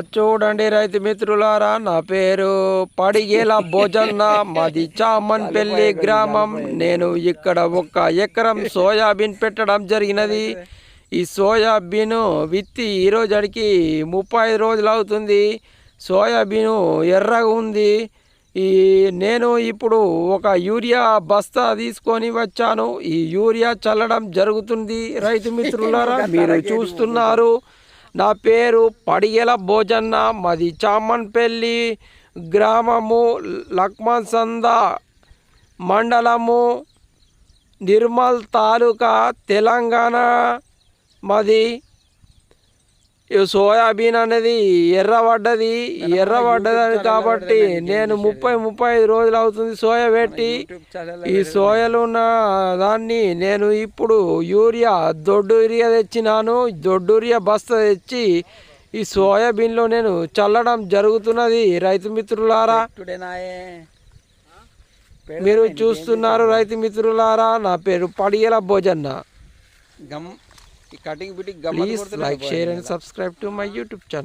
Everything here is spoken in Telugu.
చూడండి రైతు మిత్రులారా నా పేరు పడిగేల భోజన్న. మాది చామన్పల్లి గ్రామం. నేను ఇక్కడ ఒక ఎకరం సోయాబీన్ పెట్టడం జరిగినది. ఈ సోయాబీన్ విత్తి ఈరోజుకి ముప్పై ఐదు రోజులు అవుతుంది. సోయాబీన్ ఎర్రగా ఉంది. ఈ నేను ఇప్పుడు ఒక యూరియా బస్తా తీసుకొని వచ్చాను. ఈ యూరియా చల్లడం జరుగుతుంది రైతు మిత్రులారా మీరు చూస్తున్నారు. నా పేరు పడిగెల భోజన్న మాది చామన్పల్లి గ్రామము లక్మన్ సంద మండలము నిర్మల్ తాలూకా తెలంగాణ. మాది సోయాబీన్ అనేది ఎర్రబడ్డది ఎర్రబడ్డది. కాబట్టి నేను ముప్పై ముప్పై ఐదు రోజులు అవుతుంది సోయా పెట్టి ఈ సోయలు ఉన్న దాన్ని నేను ఇప్పుడు యూరియా దొడ్డు యూరియా తెచ్చినాను. దొడ్డు యూరియా బస్తా తెచ్చి ఈ సోయాబీన్లో నేను చల్లడం జరుగుతున్నది. రైతు మిత్రులారా మీరు చూస్తున్నారు రైతు మిత్రులారా నా పేరు పడియల భోజన్న. గమ్ ఈ cutting బిటింగ్ please like share and subscribe to my YouTube channel